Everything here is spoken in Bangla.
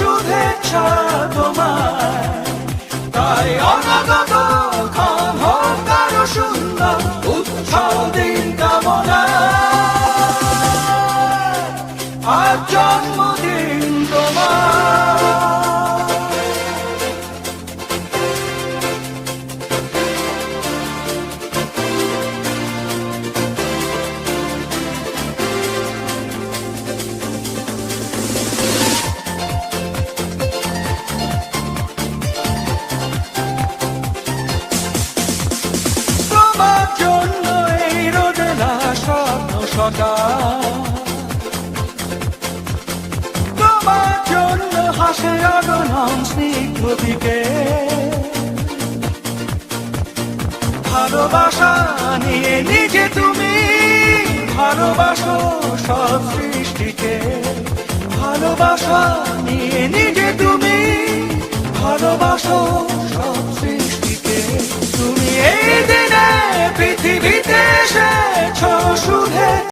শুভেচ্ছা তোমার তাই অনাগত ভালোবাসা নিয়ে নিজে তুমি ভালোবাসো সব সৃষ্টিকে। ভালোবাসা নিয়ে নিজে তুমি